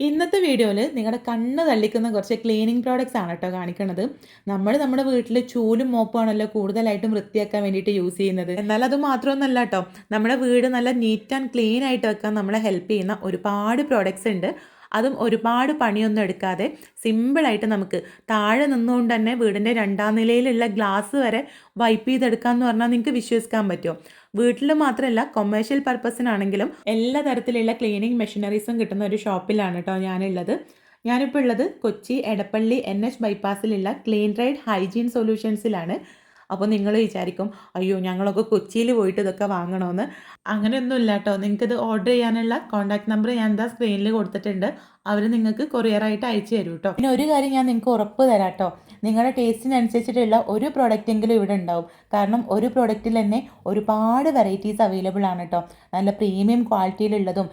ഇന്നത്തെ വീഡിയോയിൽ നിങ്ങളുടെ കണ്ണ് തള്ളിക്കുന്ന കുറച്ച് ക്ലീനിങ് പ്രോഡക്റ്റ്സ് ആണ് കേട്ടോ കാണിക്കുന്നത് നമ്മൾ നമ്മുടെ വീട്ടിൽ ചൂലും മോപ്പുമാണല്ലോ കൂടുതലായിട്ടും വൃത്തിയാക്കാൻ വേണ്ടിയിട്ട് യൂസ് ചെയ്യുന്നത്. എന്നാൽ അത് മാത്രമൊന്നുമല്ല കേട്ടോ. നമ്മുടെ വീട് നല്ല നീറ്റ് ആൻഡ് ക്ലീൻ ആയിട്ട് വെക്കാൻ നമ്മളെ ഹെൽപ്പ് ചെയ്യുന്ന ഒരുപാട് പ്രോഡക്റ്റ്സ് ഉണ്ട്. അതും ഒരുപാട് പണിയൊന്നും എടുക്കാതെ സിമ്പിളായിട്ട് നമുക്ക് താഴെ നിന്നുകൊണ്ട് തന്നെ വീടിന്റെ രണ്ടാം നിലയിലുള്ള ഗ്ലാസ് വരെ വൈപ്പ് ചെയ്തെടുക്കാമെന്ന് പറഞ്ഞാൽ നിങ്ങൾക്ക് വിശ്വസിക്കാൻ പറ്റുമോ? വീട്ടിൽ മാത്രമല്ല കൊമേഴ്ഷ്യൽ പർപ്പസിനാണെങ്കിലും എല്ലാ തരത്തിലുള്ള ക്ലീനിങ് മെഷീനറീസും കിട്ടുന്ന ഒരു ഷോപ്പിലാണ് കേട്ടോ ഞാനുള്ളത്. ഞാനിപ്പോൾ ഉള്ളത് കൊച്ചി എടപ്പള്ളി എൻ എച്ച് ബൈപ്പാസിലുള്ള ക്ലീൻ റൈഡ് ഹൈജീൻ സൊല്യൂഷൻസിലാണ് അപ്പോൾ നിങ്ങൾ വിചാരിക്കും അയ്യോ ഞങ്ങളൊക്കെ കൊച്ചിയിൽ പോയിട്ട് ഇതൊക്കെ വാങ്ങണമെന്ന് അങ്ങനെയൊന്നും ഇല്ല കേട്ടോ നിങ്ങൾക്കിത് ഓർഡർ ചെയ്യാനുള്ള കോൺടാക്ട് നമ്പർ ഞാൻ എന്താ സ്ക്രീനിൽ കൊടുത്തിട്ടുണ്ട്. അവർ നിങ്ങൾക്ക് കൊറിയറായിട്ട് അയച്ചു തരും കേട്ടോ പിന്നെ ഒരു കാര്യം ഞാൻ നിങ്ങൾക്ക് ഉറപ്പ് തരാം കേട്ടോ നിങ്ങളുടെ ടേസ്റ്റിനനുസരിച്ചിട്ടുള്ള ഒരു പ്രൊഡക്റ്റെങ്കിലും ഇവിടെ ഉണ്ടാവും. കാരണം ഒരു പ്രോഡക്റ്റിൽ തന്നെ ഒരുപാട് വെറൈറ്റീസ് അവൈലബിൾ ആണ് കേട്ടോ നല്ല പ്രീമിയം ക്വാളിറ്റിയിലുള്ളതും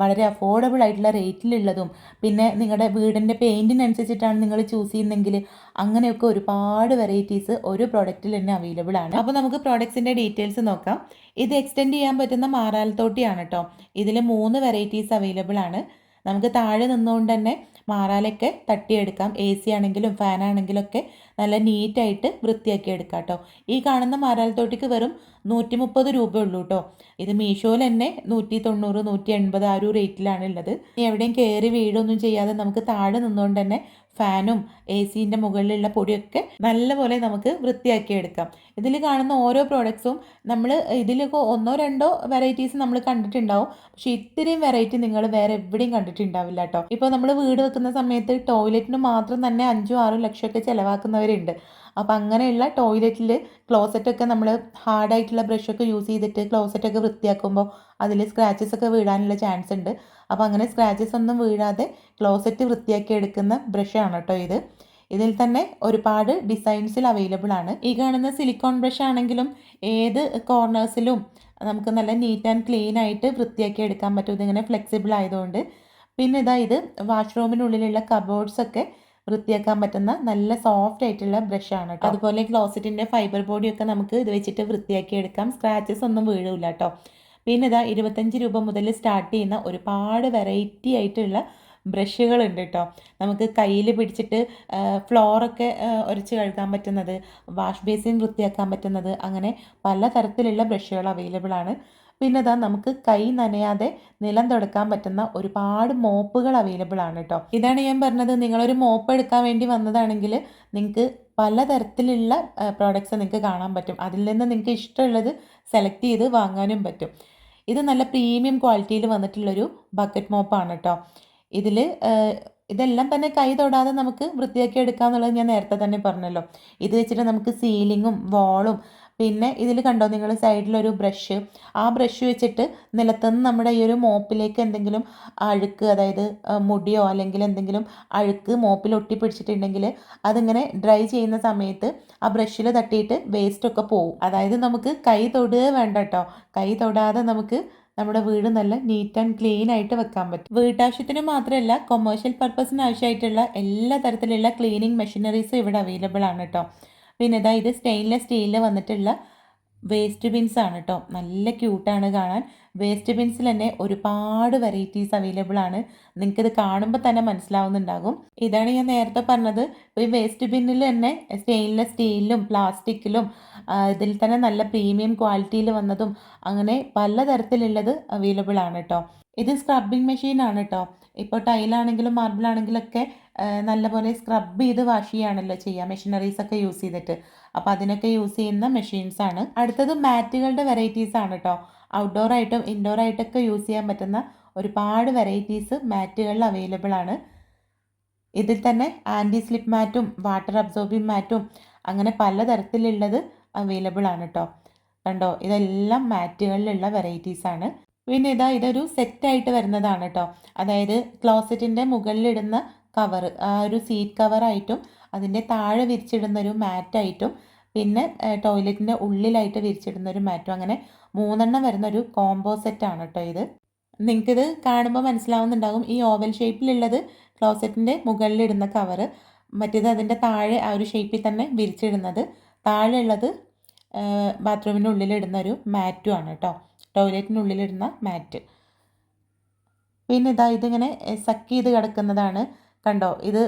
വളരെ അഫോർഡബിൾ ആയിട്ടുള്ള റേറ്റിലുള്ളതും പിന്നെ നിങ്ങളുടെ വീടിന്റെ പെയിന്റിനനുസരിച്ചിട്ടാണ് നിങ്ങൾ ചൂസ് ചെയ്യുന്നതെങ്കിൽ അങ്ങനെയൊക്കെ ഒരുപാട് വെറൈറ്റീസ് ഒരു പ്രോഡക്റ്റിൽ തന്നെ അവൈലബിൾ ആണ്. അപ്പോൾ നമുക്ക് പ്രോഡക്റ്റ്സിന്റെ ഡീറ്റെയിൽസ് നോക്കാം. ഇത് എക്സ്റ്റെൻഡ് ചെയ്യാൻ പറ്റുന്ന മാറാലത്തോട്ടിയാണ് കേട്ടോ ഇതിൽ മൂന്ന് വെറൈറ്റീസ് അവൈലബിൾ ആണ്. നമുക്ക് താഴെ നിന്നുകൊണ്ട് തന്നെ മാറാലൊക്കെ തട്ടിയെടുക്കാം. എ സി ആണെങ്കിലും ഫാൻ ആണെങ്കിലും ഒക്കെ നല്ല നീറ്റായിട്ട് വൃത്തിയാക്കി എടുക്കാം കേട്ടോ. ഈ കാണുന്ന മാറാലത്തോട്ടിക്ക് വെറും നൂറ്റി മുപ്പത് രൂപ ഉള്ളൂ കേട്ടോ. ഇത് മീഷോയിൽ തന്നെ നൂറ്റി തൊണ്ണൂറ് നൂറ്റി എൺപത് ആ ഒരു റേറ്റിലാണ് ഉള്ളത്. എവിടെയും കയറി വീടൊന്നും ചെയ്യാതെ നമുക്ക് താഴെ നിന്നുകൊണ്ട് തന്നെ ഫാനും എ സിന്റെ മുകളിലുള്ള പൊടിയൊക്കെ നല്ലപോലെ നമുക്ക് വൃത്തിയാക്കി എടുക്കാം. ഇതിൽ കാണുന്ന ഓരോ പ്രോഡക്ട്സും നമ്മൾ ഇതിലൊക്കെ ഒന്നോ രണ്ടോ വെറൈറ്റീസ് നമ്മൾ കണ്ടിട്ടുണ്ടാവും. പക്ഷേ ഇത്രയും വെറൈറ്റി നിങ്ങൾ വേറെ എവിടെയും കണ്ടിട്ടുണ്ടാവില്ല കേട്ടോ. ഇപ്പോൾ നമ്മൾ വീട് വെക്കുന്ന സമയത്ത് ടോയ്ലറ്റിന് മാത്രം തന്നെ അഞ്ചും ആറോ ലക്ഷമൊക്കെ ചിലവാക്കുന്നവരുണ്ട്. അപ്പോൾ അങ്ങനെയുള്ള ടോയ്ലറ്റിൽ ക്ലോസറ്റൊക്കെ നമ്മൾ ഹാർഡായിട്ടുള്ള ബ്രഷൊക്കെ യൂസ് ചെയ്തിട്ട് ക്ലോസറ്റൊക്കെ വൃത്തിയാക്കുമ്പോൾ അതിൽ സ്ക്രാച്ചസ് ഒക്കെ വീടാനുള്ള ചാൻസ് ഉണ്ട്. അപ്പോൾ അങ്ങനെ സ്ക്രാച്ചസ് ഒന്നും വീഴാതെ ക്ലോസറ്റ് വൃത്തിയാക്കി എടുക്കുന്ന ബ്രഷാണ് കേട്ടോ ഇത്. ഇതിൽ തന്നെ ഒരുപാട് ഡിസൈൻസിൽ അവൈലബിൾ ആണ്. ഈ കാണുന്ന സിലിക്കോൺ ബ്രഷ് ആണെങ്കിലും ഏത് കോർണേഴ്സിലും നമുക്ക് നല്ല നീറ്റ് ആൻഡ് ക്ലീൻ ആയിട്ട് വൃത്തിയാക്കി എടുക്കാൻ പറ്റും. ഇതിങ്ങനെ ഫ്ലെക്സിബിൾ ആയതുകൊണ്ട്. പിന്നെ ഇതാ ഇത് വാഷ്റൂമിനുള്ളിലുള്ള കബോർഡ്സ് ഒക്കെ വൃത്തിയാക്കാൻ പറ്റുന്ന നല്ല സോഫ്റ്റ് ആയിട്ടുള്ള ബ്രഷാണ് കേട്ടോ. അതുപോലെ ക്ലോസറ്റിന്റെ ഫൈബർ ബോഡിയൊക്കെ നമുക്ക് ഇത് വെച്ചിട്ട് വൃത്തിയാക്കി എടുക്കാം. സ്ക്രാച്ചസ് ഒന്നും വീഴില്ല കേട്ടോ. പിന്നെ ഇതാ ഇരുപത്തഞ്ച് രൂപ മുതൽ സ്റ്റാർട്ട് ചെയ്യുന്ന ഒരുപാട് വെറൈറ്റി ആയിട്ടുള്ള ബ്രഷുകളുണ്ട് കേട്ടോ നമുക്ക് കയ്യിൽ പിടിച്ചിട്ട് ഫ്ലോറൊക്കെ ഉരച്ച് കഴുകാൻ പറ്റുന്നത് വാഷ് ബേസിൻ വൃത്തിയാക്കാൻ പറ്റുന്നത് അങ്ങനെ പല തരത്തിലുള്ള ബ്രഷുകൾ അവൈലബിൾ ആണ്. പിന്നെ ഇതാ നമുക്ക് കൈ നനയാതെ നിലം തുടക്കാൻ പറ്റുന്ന ഒരുപാട് മോപ്പുകൾ അവൈലബിൾ ആണ് കേട്ടോ ഇതാണ് ഞാൻ പറഞ്ഞത് നിങ്ങളൊരു മോപ്പ് എടുക്കാൻ വേണ്ടി വന്നതാണെങ്കിൽ നിങ്ങൾക്ക് പലതരത്തിലുള്ള പ്രോഡക്റ്റ്സ് നിങ്ങൾക്ക് കാണാൻ പറ്റും. അതിൽ നിന്ന് നിങ്ങൾക്ക് ഇഷ്ടമുള്ളത് സെലക്ട് ചെയ്ത് വാങ്ങാനും പറ്റും. ഇത് നല്ല പ്രീമിയം ക്വാളിറ്റിയിൽ വന്നിട്ടുള്ളൊരു ബക്കറ്റ് മോപ്പാണ് കേട്ടോ ഇതിൽ ഇതെല്ലാം തന്നെ കൈ തൊടാതെ നമുക്ക് വൃത്തിയാക്കി എടുക്കാമെന്നുള്ളത് ഞാൻ നേരത്തെ തന്നെ പറഞ്ഞല്ലോ. ഇത് വെച്ചിട്ട് നമുക്ക് സീലിങ്ങും വാളും പിന്നെ ഇതിൽ കണ്ടോ നിങ്ങൾ സൈഡിലൊരു ബ്രഷ്. ആ ബ്രഷ് വെച്ചിട്ട് നിലത്തുനിന്ന് നമ്മുടെ ഈ ഒരു മോപ്പിലേക്ക് എന്തെങ്കിലും അഴുക്ക് അതായത് മുടിയോ അല്ലെങ്കിൽ എന്തെങ്കിലും അഴുക്ക് മോപ്പിൽ ഒട്ടി ഒട്ടിപ്പിടിച്ചിട്ടുണ്ടെങ്കിൽ അതിങ്ങനെ ഡ്രൈ ചെയ്യുന്ന സമയത്ത് ആ ബ്രഷിൽ തട്ടിയിട്ട് വേസ്റ്റൊക്കെ പോകും അതായത് നമുക്ക് കൈ തൊടുക വേണ്ട കേട്ടോ കൈ തൊടാതെ നമുക്ക് നമ്മുടെ വീട് നല്ല നീറ്റ് ആൻഡ് ക്ലീൻ ആയിട്ട് വെക്കാൻ പറ്റും. വീട്ടാവശ്യത്തിന് മാത്രമല്ല കൊമേഴ്ഷ്യൽ പർപ്പസിന് ആവശ്യമായിട്ടുള്ള എല്ലാ തരത്തിലുള്ള ക്ലീനിങ് മെഷീനറീസും ഇവിടെ അവൈലബിൾ ആണ് കേട്ടോ പിന്നെ ഇതാ ഇത് സ്റ്റെയിൻലെസ് സ്റ്റീലിൽ വന്നിട്ടുള്ള വേസ്റ്റ് ബിൻസ് ആണ് കേട്ടോ നല്ല ക്യൂട്ടാണ് കാണാൻ. വേസ്റ്റ് ബിൻസിൽ തന്നെ ഒരുപാട് വെറൈറ്റീസ് അവൈലബിൾ ആണ്. നിങ്ങൾക്കിത് കാണുമ്പോൾ തന്നെ മനസ്സിലാവുന്നുണ്ടാകും. ഇതാണ് ഞാൻ നേരത്തെ പറഞ്ഞത്. ഈ വേസ്റ്റ് ബിന്നിൽ തന്നെ സ്റ്റെയിൻലെസ് സ്റ്റീലിലും പ്ലാസ്റ്റിക്കിലും ഇതിൽ തന്നെ നല്ല പ്രീമിയം ക്വാളിറ്റിയിൽ വന്നതും അങ്ങനെ പലതരത്തിലുള്ളത് അവൈലബിൾ ആണ് കേട്ടോ ഇത് സ്ക്രബിങ് മെഷീൻ ആണ് കേട്ടോ ഇപ്പോൾ ടൈലാണെങ്കിലും മാർബിളാണെങ്കിലൊക്കെ നല്ലപോലെ സ്ക്രബ് ചെയ്ത് വാഷ് ചെയ്യുകയാണല്ലോ ചെയ്യുക മെഷീനറീസ് ഒക്കെ യൂസ് ചെയ്തിട്ട്. അപ്പോൾ അതിനൊക്കെ യൂസ് ചെയ്യുന്ന മെഷീൻസ് ആണ്. അടുത്തത് മാറ്റുകളുടെ വെറൈറ്റീസ് ആണ് കേട്ടോ ഔട്ട്ഡോർ ആയിട്ടും ഇൻഡോർ ആയിട്ടൊക്കെ യൂസ് ചെയ്യാൻ പറ്റുന്ന ഒരുപാട് വെറൈറ്റീസ് മാറ്റുകളിൽ അവൈലബിൾ ആണ്. ഇതിൽ തന്നെ ആന്റി സ്ലിപ്പ് മാറ്റും വാട്ടർ അബ്സോർബിംഗ് മാറ്റും അങ്ങനെ പലതരത്തിലുള്ളത് അവൈലബിൾ ആണ് കേട്ടോ കണ്ടോ? ഇതെല്ലാം മാറ്റുകളിലുള്ള വെറൈറ്റീസ് ആണ്. പിന്നെ ഇതാ ഇതൊരു സെറ്റായിട്ട് വരുന്നതാണ് കേട്ടോ അതായത് ക്ലോസറ്റിന്റെ മുകളിലിടുന്ന കവർ ആ ഒരു സീറ്റ് കവറായിട്ടും അതിന്റെ താഴെ വിരിച്ചിടുന്ന ഒരു മാറ്റായിട്ടും പിന്നെ ടോയ്ലറ്റിന്റെ ഉള്ളിലായിട്ട് വിരിച്ചിടുന്ന ഒരു മാറ്റും അങ്ങനെ മൂന്നെണ്ണം വരുന്ന ഒരു കോംബോ സെറ്റാണ് കേട്ടോ ഇത്. നിങ്ങൾക്കിത് കാണുമ്പോൾ മനസ്സിലാവുന്നുണ്ടാകും ഈ ഓവൽ ഷേപ്പിലുള്ളത് ക്ലോസറ്റിന്റെ മുകളിലിടുന്ന കവറ് മറ്റേത് അതിന്റെ താഴെ ആ ഒരു ഷേപ്പിൽ തന്നെ വിരിച്ചിടുന്നത്. താഴെയുള്ളത് ബാത്റൂമിന്റെ ഉള്ളിലിടുന്ന ഒരു മാറ്റും ആണ് കേട്ടോ ടോയ്ലറ്റിനുള്ളിലിടുന്ന മാറ്റ്. പിന്നെ ഇതാ ഇതിങ്ങനെ സക്ക് ചെയ്ത് കിടക്കുന്നതാണ്. കണ്ടോ ഇത്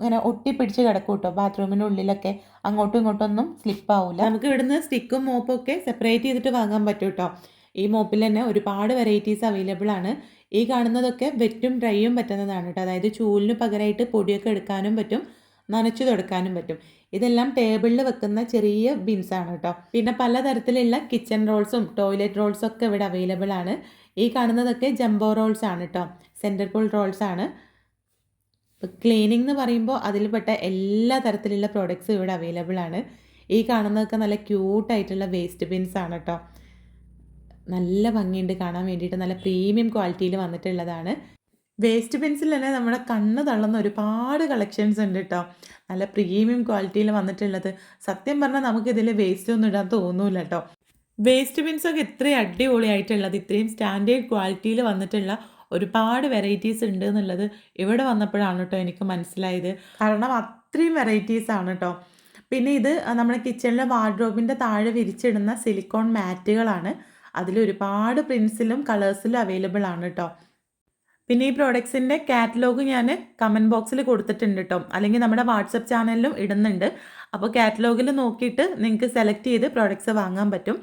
ഇങ്ങനെ ഒട്ടിപ്പിടിച്ച് കിടക്കും കേട്ടോ ബാത്റൂമിന്റെ ഉള്ളിലൊക്കെ അങ്ങോട്ടും ഇങ്ങോട്ടും ഒന്നും സ്ലിപ്പ് ആവില്ല നമുക്ക് ഇവിടുന്ന് സ്റ്റിക്കും മോപ്പും ഒക്കെ സെപ്പറേറ്റ് ചെയ്തിട്ട് വാങ്ങാൻ പറ്റും കേട്ടോ ഈ മോപ്പിൽ തന്നെ ഒരുപാട് വെറൈറ്റീസ് അവൈലബിൾ ആണ്. ഈ കാണുന്നതൊക്കെ വെറ്റും ഡ്രൈയും പറ്റുന്നതാണ് കേട്ടോ അതായത് ചൂലിന് പകരമായിട്ട് പൊടിയൊക്കെ എടുക്കാനും പറ്റും. നനച്ചു തുടക്കാനും പറ്റും. ഇതെല്ലാം ടേബിളിൽ വെക്കുന്ന ചെറിയ ബിൻസാണ് കേട്ടോ. പിന്നെ പലതരത്തിലുള്ള കിച്ചൺ റോൾസും ടോയ്ലറ്റ് റോൾസും ഒക്കെ ഇവിടെ അവൈലബിൾ ആണ്. ഈ കാണുന്നതൊക്കെ ജംബോ റോൾസ് ആണ് കേട്ടോ. സെന്റർ പുൾ റോൾസ് ആണ്. ക്ലീനിങ് എന്ന് പറയുമ്പോൾ അതിൽപ്പെട്ട എല്ലാ തരത്തിലുള്ള പ്രോഡക്ട്സും ഇവിടെ അവൈലബിൾ ആണ്. ഈ കാണുന്നതൊക്കെ നല്ല ക്യൂട്ടായിട്ടുള്ള വേസ്റ്റ് ബിൻസ് ആണ് കേട്ടോ. നല്ല ഭംഗിയുണ്ട് കാണാൻ വേണ്ടിയിട്ട്. നല്ല പ്രീമിയം ക്വാളിറ്റിയിൽ വന്നിട്ടുള്ളതാണ്. വേസ്റ്റ് പെൻസിൽ തന്നെ നമ്മുടെ കണ്ണ് തള്ളുന്ന ഒരുപാട് കളക്ഷൻസ് ഉണ്ട് കേട്ടോ നല്ല പ്രീമിയം ക്വാളിറ്റിയിൽ വന്നിട്ടുള്ളത്. സത്യം പറഞ്ഞാൽ നമുക്കിതിൽ വേസ്റ്റ് ഒന്നും ഇടാൻ തോന്നൂല കേട്ടോ വേസ്റ്റ് പെൻസൊക്കെ ഇത്രയും അടിപൊളിയായിട്ടുള്ളത് ഇത്രയും സ്റ്റാൻഡേർഡ് ക്വാളിറ്റിയിൽ വന്നിട്ടുള്ള ഒരുപാട് വെറൈറ്റീസ് ഉണ്ട് എന്നുള്ളത് ഇവിടെ വന്നപ്പോഴാണ് കേട്ടോ എനിക്ക് മനസ്സിലായത്. കാരണം അത്രയും വെറൈറ്റീസ് ആണ് കേട്ടോ പിന്നെ ഇത് നമ്മുടെ കിച്ചണിലെ വാർഡ്രോബിന്റെ താഴെ വിരിച്ചിടുന്ന സിലിക്കോൺ മാറ്റുകളാണ് അതിൽ ഒരുപാട് പ്രിൻസിലും കളേഴ്സിലും അവൈലബിൾ ആണ് കേട്ടോ പിന്നെ ഈ പ്രോഡക്ട്സിന്റെ കാറ്റലോഗ് ഞാൻ കമന്റ് ബോക്സിൽ കൊടുത്തിട്ടുണ്ട് കേട്ടോ അല്ലെങ്കിൽ നമ്മുടെ വാട്സപ്പ് ചാനലിലും ഇടുന്നുണ്ട്. അപ്പോൾ കാറ്റലോഗിൽ നോക്കിയിട്ട് നിങ്ങൾക്ക് സെലക്ട് ചെയ്ത് പ്രോഡക്ട്സ് വാങ്ങാൻ പറ്റും.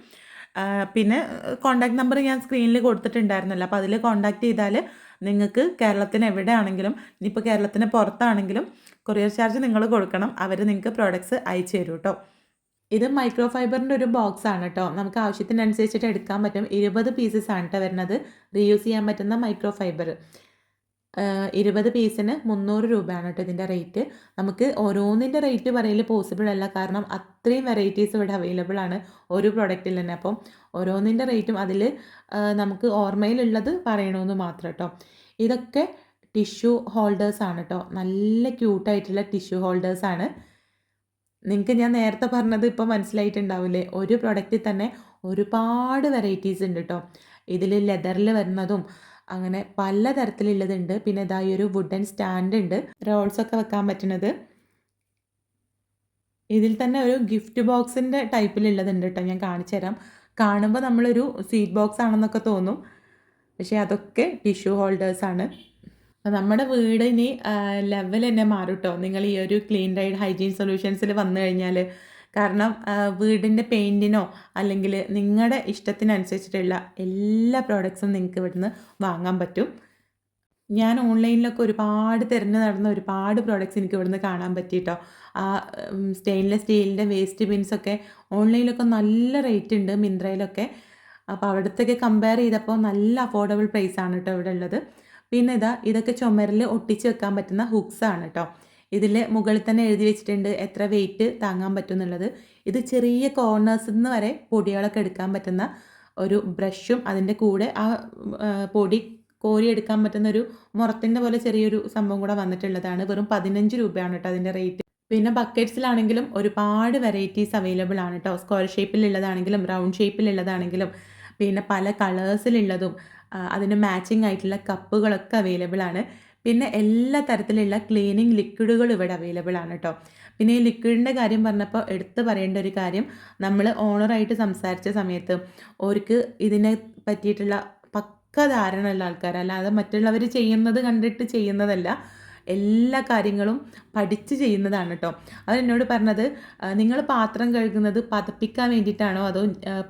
പിന്നെ കോൺടാക്ട് നമ്പർ ഞാൻ സ്ക്രീനിൽ കൊടുത്തിട്ടുണ്ടായിരുന്നല്ലോ. അപ്പോൾ അതിൽ കോൺടാക്ട് ചെയ്താൽ നിങ്ങൾക്ക് കേരളത്തിന് എവിടെയാണെങ്കിലും ഇനിയിപ്പോൾ കേരളത്തിന് പുറത്താണെങ്കിലും കൊറിയർ ചാർജ് നിങ്ങൾ കൊടുക്കണം. അവർ നിങ്ങൾക്ക് പ്രോഡക്ട്സ് അയച്ചു തരും കേട്ടോ ഇത് മൈക്രോ ഫൈബറിന്റെ ഒരു ബോക്സ് ആണ് കേട്ടോ. നമുക്ക് ആവശ്യത്തിനനുസരിച്ചിട്ട് എടുക്കാൻ പറ്റും. ഇരുപത് പീസസ് ആണ് കേട്ടോ വരുന്നത്. റീയൂസ് ചെയ്യാൻ പറ്റുന്ന മൈക്രോ ഫൈബർ ഇരുപത് പീസിന് മുന്നൂറ് രൂപയാണ് കേട്ടോ ഇതിന്റെ റേറ്റ്. നമുക്ക് ഓരോന്നിന്റെ റേറ്റ് പറയൽ പോസിബിൾ അല്ല. കാരണം അത്രയും വെറൈറ്റീസ് ഇവിടെ അവൈലബിൾ ആണ് ഒരു പ്രൊഡക്റ്റിൽ തന്നെ. അപ്പം ഓരോന്നിന്റെ റേറ്റും അതിൽ നമുക്ക് ഓർമ്മയിലുള്ളത് പറയണമെന്ന് മാത്രം കേട്ടോ. ഇതൊക്കെ ടിഷ്യൂ ഹോൾഡേഴ്സ് ആണ് കേട്ടോ. നല്ല ക്യൂട്ടായിട്ടുള്ള ടിഷ്യൂ ഹോൾഡേഴ്സ് ആണ്. നിങ്ങൾക്ക് ഞാൻ നേരത്തെ പറഞ്ഞത് ഇപ്പോൾ മനസ്സിലായിട്ടുണ്ടാവില്ലേ ഒരു പ്രൊഡക്റ്റിൽ തന്നെ ഒരുപാട് വെറൈറ്റീസ് ഉണ്ട് കേട്ടോ ഇതിൽ ലെതറിൽ വരുന്നതും അങ്ങനെ പല തരത്തിലുള്ളതുണ്ട് പിന്നെ ഇതാ ഒരു വുഡൻ സ്റ്റാൻഡ് ഉണ്ട്. റോൾസൊക്കെ വെക്കാൻ പറ്റുന്നത്. ഇതിൽ തന്നെ ഒരു ഗിഫ്റ്റ് ബോക്സിന്റെ ടൈപ്പിലുള്ളതുണ്ട് കേട്ടോ ഞാൻ കാണിച്ചു തരാം. കാണുമ്പോൾ നമ്മളൊരു സ്വീറ്റ് ബോക്സ് ആണെന്നൊക്കെ തോന്നും. പക്ഷേ അതൊക്കെ ടിഷ്യൂ ഹോൾഡേഴ്സാണ് നമ്മുടെ വീടിന് ലെവൽ തന്നെ മാറും കേട്ടോ നിങ്ങൾ ഈ ഒരു ക്ലീൻ റൈഡ് ഹൈജീൻ സൊല്യൂഷൻസിൽ വന്നു കഴിഞ്ഞാൽ കാരണം വീടിന്റെ പെയിന്റിനോ അല്ലെങ്കിൽ നിങ്ങളുടെ ഇഷ്ടത്തിനനുസരിച്ചിട്ടുള്ള എല്ലാ പ്രോഡക്ട്സും നിങ്ങൾക്ക് ഇവിടുന്ന് വാങ്ങാൻ പറ്റും. ഞാൻ ഓൺലൈനിലൊക്കെ ഒരുപാട് തിരഞ്ഞു നടന്ന ഒരുപാട് പ്രോഡക്റ്റ്സ് എനിക്ക് ഇവിടുന്ന് കാണാൻ പറ്റിയിട്ടോ ആ സ്റ്റെയിൻലെസ് സ്റ്റീലിന്റെ വേസ്റ്റ് ബിൻസൊക്കെ ഓൺലൈനിലൊക്കെ നല്ല റേറ്റ് ഉണ്ട് മിന്ത്രയിലൊക്കെ. അപ്പോൾ അവിടത്തേക്ക് കമ്പയർ ചെയ്തപ്പോൾ നല്ല അഫോർഡബിൾ പ്രൈസാണ് കേട്ടോ ഇവിടെ ഉള്ളത് പിന്നെ ഇതാ ഇതൊക്കെ ചുമരിൽ ഒട്ടിച്ച് വെക്കാൻ പറ്റുന്ന ഹുക്സ് ആണ് കേട്ടോ ഇതിൽ മുകളിൽ തന്നെ എഴുതി വെച്ചിട്ടുണ്ട് എത്ര വെയിറ്റ് താങ്ങാൻ പറ്റും എന്നുള്ളത് ഇത് ചെറിയ കോർണേഴ്സിൽ നിന്ന് വരെ പൊടികളൊക്കെ എടുക്കാൻ പറ്റുന്ന ഒരു ബ്രഷും അതിന്റെ കൂടെ ആ പൊടി കോരി എടുക്കാൻ പറ്റുന്ന ഒരു മുറത്തിന്റെ പോലെ ചെറിയൊരു സംഭവം കൂടെ വന്നിട്ടുള്ളതാണ്. വെറും പതിനഞ്ച് രൂപയാണ് കേട്ടോ അതിന്റെ റേറ്റ് പിന്നെ ബക്കറ്റ്സിലാണെങ്കിലും ഒരുപാട് വെറൈറ്റീസ് അവൈലബിൾ ആണ് കേട്ടോ സ്ക്വയർ ഷേപ്പിലുള്ളതാണെങ്കിലും റൗണ്ട് ഷേപ്പിലുള്ളതാണെങ്കിലും പിന്നെ പല കളേഴ്സിലുള്ളതും അതിന് മാച്ചിങ് ആയിട്ടുള്ള കപ്പുകളൊക്കെ അവൈലബിൾ ആണ്. പിന്നെ എല്ലാ തരത്തിലുള്ള ക്ലീനിങ് ലിക്വിഡുകൾ ഇവിടെ അവൈലബിൾ ആണ് കേട്ടോ പിന്നെ ഈ ലിക്വിഡിന്റെ കാര്യം പറഞ്ഞപ്പോൾ എടുത്തു പറയേണ്ട ഒരു കാര്യം നമ്മൾ ഓണറായിട്ട് സംസാരിച്ച സമയത്ത് അവർക്ക് ഇതിനെ പറ്റിയിട്ടുള്ള പക്ക ധാരണയുള്ള ആൾക്കാർ അല്ലാതെ മറ്റുള്ളവർ ചെയ്യുന്നത് കണ്ടിട്ട് ചെയ്യുന്നതല്ല. എല്ലാ കാര്യങ്ങളും പഠിച്ച് ചെയ്യുന്നതാണ് കേട്ടോ അതെന്നോട് പറഞ്ഞത് നിങ്ങൾ പാത്രം കഴുകുന്നത് പതപ്പിക്കാൻ വേണ്ടിയിട്ടാണോ അതോ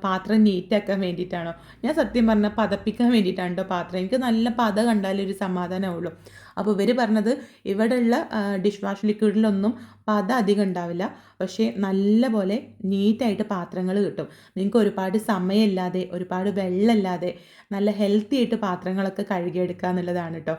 പാത്രം നീറ്റാക്കാൻ വേണ്ടിയിട്ടാണോ? ഞാൻ സത്യം പറഞ്ഞാൽ പതപ്പിക്കാൻ വേണ്ടിയിട്ടാണ് കേട്ടോ പാത്രം. എനിക്ക് നല്ല പത കണ്ടാലൊരു സമാധാനമുള്ളൂ അപ്പോൾ ഇവർ പറഞ്ഞത് ഇവിടെയുള്ള ഡിഷ് വാഷ് ലിക്വിഡിലൊന്നും പത അധികം ഉണ്ടാവില്ല. പക്ഷേ നല്ല പോലെ നീറ്റായിട്ട് പാത്രങ്ങൾ കിട്ടും. നിങ്ങൾക്ക് ഒരുപാട് സമയമില്ലാതെ ഒരുപാട് വെള്ളമില്ലാതെ നല്ല ഹെൽത്തി ആയിട്ട് പാത്രങ്ങളൊക്കെ കഴുകിയെടുക്കുക എന്നുള്ളതാണ് കേട്ടോ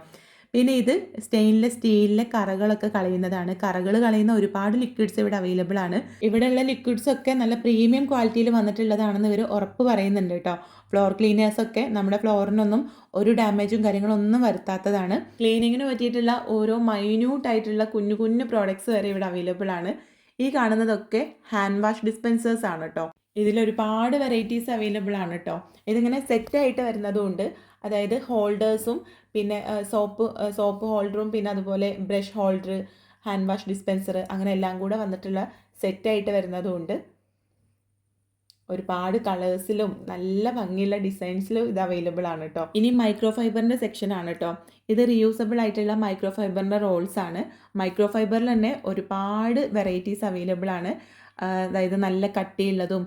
പിന്നെ ഇത് സ്റ്റെയിൻലെസ് സ്റ്റീലിലെ കറകളൊക്കെ കളയുന്നതാണ്. കറകൾ കളയുന്ന ഒരുപാട് ലിക്വിഡ്സ് ഇവിടെ അവൈലബിൾ ആണ്. ഇവിടെയുള്ള ലിക്വിഡ്സ് ഒക്കെ നല്ല പ്രീമിയം ക്വാളിറ്റിയിൽ വന്നിട്ടുള്ളതാണെന്ന് ഇവർ ഉറപ്പ് പറയുന്നുണ്ട് കേട്ടോ. ഫ്ലോർ ക്ലീനേഴ്സ് ഒക്കെ നമ്മുടെ ഫ്ലോറിനൊന്നും ഒരു ഡാമേജും കാര്യങ്ങളൊന്നും വരുത്താത്തതാണ്. ക്ലീനിങ്ങിന് പറ്റിയിട്ടുള്ള ഓരോ മൈന്യൂട്ട് ആയിട്ടുള്ള കുഞ്ഞു കുഞ്ഞു പ്രോഡക്ട്സ് വരെ ഇവിടെ അവൈലബിൾ ആണ്. ഈ കാണുന്നതൊക്കെ ഹാൻഡ് വാഷ് ഡിസ്പെൻസേഴ്സ് ആണ് കേട്ടോ. ഇതിൽ ഒരുപാട് വെറൈറ്റീസ് അവൈലബിൾ ആണ് കേട്ടോ. ഇതിങ്ങനെ സെറ്റായിട്ട് വരുന്നതുകൊണ്ട് അതായത് ഹോൾഡേഴ്സും പിന്നെ സോപ്പ് സോപ്പ് ഹോൾഡറും പിന്നെ അതുപോലെ brush holder hand wash dispenser അങ്ങനെ എല്ലാം കൂടെ വന്നിട്ടുള്ള സെറ്റായിട്ട് വരുന്നതുകൊണ്ട് ഒരുപാട് കളേഴ്സിലും നല്ല ഭംഗിയുള്ള ഡിസൈൻസിലും ഇത് അവൈലബിൾ ആണ് കേട്ടോ ഇനി മൈക്രോ ഫൈബറിന്റെ സെക്ഷൻ ആണ് കേട്ടോ ഇത് റീയൂസബിൾ ആയിട്ടുള്ള മൈക്രോ ഫൈബറിന്റെ റോൾസ് ആണ്. മൈക്രോ ഫൈബറിൽ തന്നെ ഒരുപാട് വെറൈറ്റീസ് അവൈലബിൾ ആണ്. അതായത് നല്ല കട്ടിയുള്ളതും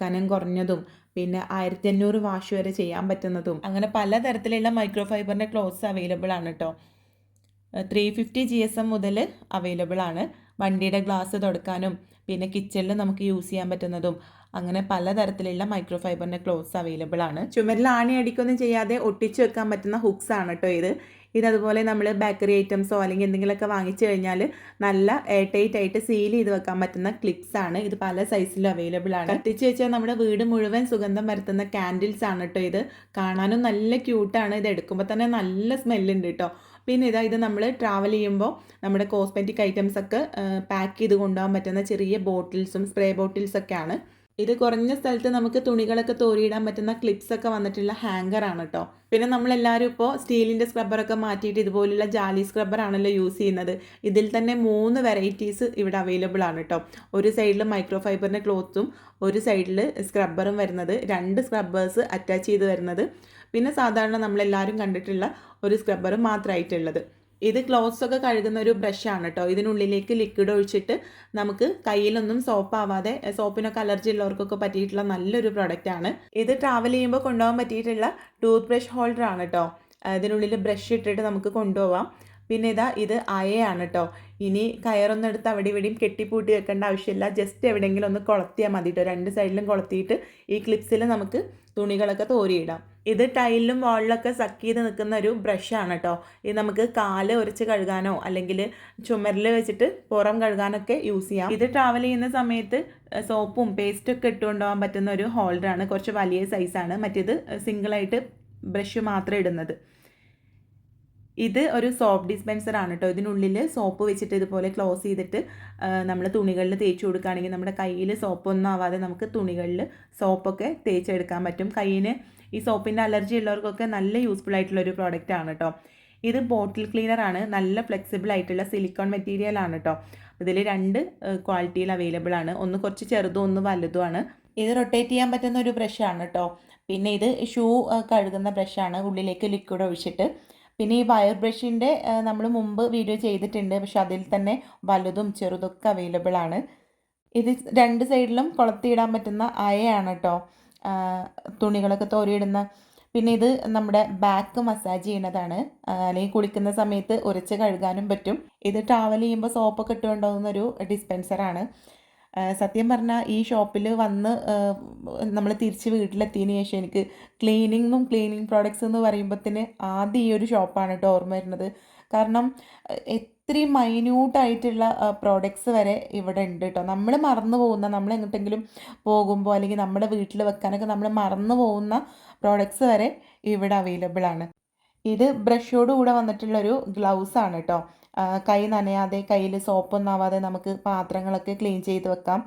കനം കുറഞ്ഞതും പിന്നെ ആയിരത്തി അഞ്ഞൂറ് വാഷ് വരെ ചെയ്യാൻ പറ്റുന്നതും. അങ്ങനെ പലതരത്തിലുള്ള മൈക്രോ ഫൈബറിന്റെ ക്ലോത്ത്സ് അവൈലബിൾ ആണ് കേട്ടോ three fifty G S M മുതൽ അവൈലബിൾ ആണ്. വണ്ടിയുടെ ഗ്ലാസ് തുടക്കാനും പിന്നെ കിച്ചണിൽ നമുക്ക് യൂസ് ചെയ്യാൻ പറ്റുന്നതും അങ്ങനെ പലതരത്തിലുള്ള മൈക്രോ ഫൈബറിന്റെ ക്ലോത്ത്സ് അവൈലബിൾ ആണ്. ചുമരിൽ ആണി അടിക്കൊന്നും ചെയ്യാതെ ഒട്ടിച്ചു വെക്കാൻ പറ്റുന്ന ഹുക്സ് ആണ് കേട്ടോ ഇത്. ഇതതുപോലെ നമ്മൾ ബേക്കറി ഐറ്റംസോ അല്ലെങ്കിൽ എന്തെങ്കിലുമൊക്കെ വാങ്ങിച്ചു കഴിഞ്ഞാൽ നല്ല എയർ ടൈറ്റ് ആയിട്ട് സീൽ ചെയ്ത് വെക്കാൻ പറ്റുന്ന ക്ലിപ്സ് ആണ്. ഇത് പല സൈസിലും അവൈലബിൾ ആണ്. കത്തിച്ച് വെച്ചാൽ നമ്മുടെ വീട് മുഴുവൻ സുഗന്ധം വരുത്തുന്ന കാൻഡിൽസ് ആണ് കേട്ടോ ഇത്. കാണാനും നല്ല ക്യൂട്ടാണ് ഇത് എടുക്കുമ്പോൾ തന്നെ നല്ല സ്മെല്ലുണ്ട് കേട്ടോ പിന്നെ ഇതാ ഇത് നമ്മൾ ട്രാവൽ ചെയ്യുമ്പോൾ നമ്മുടെ കോസ്മെറ്റിക് ഐറ്റംസ് ഒക്കെ പാക്ക് ചെയ്ത് കൊണ്ടുപോകാൻ പറ്റുന്ന ചെറിയ ബോട്ടിൽസും സ്പ്രേ ബോട്ടിൽസ് ഒക്കെയാണ് ഇത് കുറഞ്ഞ സ്ഥലത്ത് നമുക്ക് തുണികളൊക്കെ തോരിയിടാൻ പറ്റുന്ന ക്ലിപ്സ് ഒക്കെ വന്നിട്ടുള്ള ഹാങ്കർ ആണ് കേട്ടോ പിന്നെ നമ്മളെല്ലാവരും ഇപ്പോൾ സ്റ്റീലിന്റെ സ്ക്രബ്ബറൊക്കെ മാറ്റിയിട്ട് ഇതുപോലുള്ള ജാലി സ്ക്രബ്ബർ ആണല്ലോ യൂസ് ചെയ്യുന്നത്. ഇതിൽ തന്നെ മൂന്ന് വെറൈറ്റീസ് ഇവിടെ അവൈലബിൾ ആണ് കേട്ടോ ഒരു സൈഡിൽ മൈക്രോ ഫൈബറിന്റെ ക്ലോത്തും ഒരു സൈഡിൽ സ്ക്രബ്ബറും വരുന്നത്. രണ്ട് സ്ക്രബ്ബേഴ്സ് അറ്റാച്ച് ചെയ്ത് വരുന്നത്. പിന്നെ സാധാരണ നമ്മളെല്ലാവരും കണ്ടിട്ടുള്ള ഒരു സ്ക്രബ്ബർ മാത്രമായിട്ടുള്ളത് ഇത് ക്ലോത്ത്സ് ഒക്കെ കഴുകുന്ന ഒരു ബ്രഷാണ് കേട്ടോ ഇതിനുള്ളിലേക്ക് ലിക്വിഡ് ഒഴിച്ചിട്ട് നമുക്ക് കയ്യിലൊന്നും സോപ്പ് ആവാതെ സോപ്പിനൊക്കെ അലർജി ഉള്ളവർക്കൊക്കെ പറ്റിയിട്ടുള്ള നല്ലൊരു പ്രൊഡക്റ്റ് ആണ്. ഇത് ട്രാവൽ ചെയ്യുമ്പോൾ കൊണ്ടുപോകാൻ പറ്റിയിട്ടുള്ള ടൂത്ത് ബ്രഷ് ഹോൾഡർ ആണ് കേട്ടോ ഇതിനുള്ളിൽ ബ്രഷ് ഇട്ടിട്ട് നമുക്ക് കൊണ്ടുപോവാം. പിന്നെ ഇതാ ഇത് അയയാണ് കേട്ടോ ഇനി കയറൊന്നും എടുത്ത് അവിടെ ഇവിടെയും കെട്ടിപ്പൂട്ടി വെക്കേണ്ട ആവശ്യമില്ല. ജസ്റ്റ് എവിടെയെങ്കിലും ഒന്ന് കൊളത്തിയാൽ മതി കേട്ടോ രണ്ട് സൈഡിലും കൊളത്തിയിട്ട് ഈ ക്ലിപ്സിൽ നമുക്ക് തുണികളൊക്കെ തോരിയിടാം. ഇത് ടൈലിലും വാളിലൊക്കെ സക്ക് ചെയ്ത് നിൽക്കുന്ന ഒരു ബ്രഷാണ് കേട്ടോ. ഇത് നമുക്ക് കാൽ ഉരച്ച് കഴുകാനോ അല്ലെങ്കിൽ ചുമരിൽ വെച്ചിട്ട് പുറം കഴുകാനൊക്കെ യൂസ് ചെയ്യാം. ഇത് ട്രാവൽ ചെയ്യുന്ന സമയത്ത് സോപ്പും പേസ്റ്റും ഒക്കെ ഇട്ടുകൊണ്ടുപോകാൻ പറ്റുന്ന ഒരു ഹോൾഡറാണ് കുറച്ച് വലിയ സൈസാണ് മറ്റേത് സിംഗിളായിട്ട് ബ്രഷ് മാത്രം ഇടുന്നത്. ഇത് ഒരു സോപ്പ് ഡിസ്പെൻസർ ആണ് കേട്ടോ. ഇതിനുള്ളിൽ സോപ്പ് വെച്ചിട്ട് ഇതുപോലെ ക്ലോസ് ചെയ്തിട്ട് നമ്മൾ തുണികളിൽ തേച്ച് കൊടുക്കുകയാണെങ്കിൽ നമ്മുടെ കയ്യിൽ സോപ്പൊന്നും ആവാതെ നമുക്ക് തുണികളിൽ സോപ്പൊക്കെ തേച്ചെടുക്കാൻ പറ്റും. കയ്യിന് ഈ സോപ്പിന്റെ അലർജി ഉള്ളവർക്കൊക്കെ നല്ല യൂസ്ഫുൾ ആയിട്ടുള്ള ഒരു പ്രോഡക്റ്റ് ആണ് കേട്ടോ. ഇത് ബോട്ടിൽ ക്ലീനർ ആണ്. നല്ല ഫ്ലെക്സിബിൾ ആയിട്ടുള്ള സിലിക്കോൺ മെറ്റീരിയൽ ആണ് കേട്ടോ. ഇതിൽ രണ്ട് ക്വാളിറ്റിയിൽ അവൈലബിൾ ആണ്. ഒന്ന് കുറച്ച് ചെറുതും ഒന്ന് വലുതുമാണ് ഇത് റൊട്ടേറ്റ് ചെയ്യാൻ പറ്റുന്ന ഒരു ബ്രഷാണ് കേട്ടോ. പിന്നെ ഇത് ഷൂ കഴുകുന്ന ബ്രഷാണ് ഉള്ളിലേക്ക് ലിക്വിഡ് ഒഴിച്ചിട്ട് പിന്നെ ഈ വയർ ബ്രഷിന്റെ നമ്മൾ മുമ്പ് വീഡിയോ ചെയ്തിട്ടുണ്ട്. പക്ഷെ അതിൽ തന്നെ വലുതും ചെറുതൊക്കെ അവൈലബിൾ ആണ്. ഇത് രണ്ട് സൈഡിലും കൊളത്തിയിടാൻ പറ്റുന്ന അയയാണ് കേട്ടോ തുണികളൊക്കെ തോരിയിടുന്ന. പിന്നെ ഇത് നമ്മുടെ ബാക്ക് മസാജ് ചെയ്യുന്നതാണ്. അല്ലെങ്കിൽ കുളിക്കുന്ന സമയത്ത് ഉരച്ച് കഴുകാനും പറ്റും. ഇത് ട്രാവൽ ചെയ്യുമ്പോൾ സോപ്പൊക്കെ ഇട്ടുകൊണ്ടുപോകുന്ന ഒരു ഡിസ്പെൻസറാണ് സത്യം പറഞ്ഞാൽ ഈ ഷോപ്പിൽ വന്ന് നമ്മൾ തിരിച്ച് വീട്ടിലെത്തിയതിന് ശേഷം എനിക്ക് ക്ലീനിങ്ങും ക്ലീനിങ് പ്രോഡക്ട്സ് എന്ന് പറയുമ്പോഴത്തേന് ആദ്യം ഈ ഒരു ഷോപ്പാണ് കേട്ടോ ഓർമ്മ വരുന്നത്. കാരണം ഇത്രയും മൈന്യൂട്ടായിട്ടുള്ള പ്രോഡക്ട്സ് വരെ ഇവിടെ ഉണ്ട് കേട്ടോ. നമ്മൾ മറന്നു പോകുന്ന നമ്മൾ എങ്ങോട്ടെങ്കിലും പോകുമ്പോൾ അല്ലെങ്കിൽ നമ്മുടെ വീട്ടിൽ വെക്കാനൊക്കെ നമ്മൾ മറന്നു പോകുന്ന പ്രോഡക്റ്റ്സ് വരെ ഇവിടെ അവൈലബിൾ ആണ്. ഇത് ബ്രഷോട് കൂടെ വന്നിട്ടുള്ളൊരു ഗ്ലൗസ് ആണ് കേട്ടോ കൈ നനയാതെ കയ്യിൽ സോപ്പൊന്നും ആവാതെ നമുക്ക് പാത്രങ്ങളൊക്കെ ക്ലീൻ ചെയ്ത് വെക്കാം.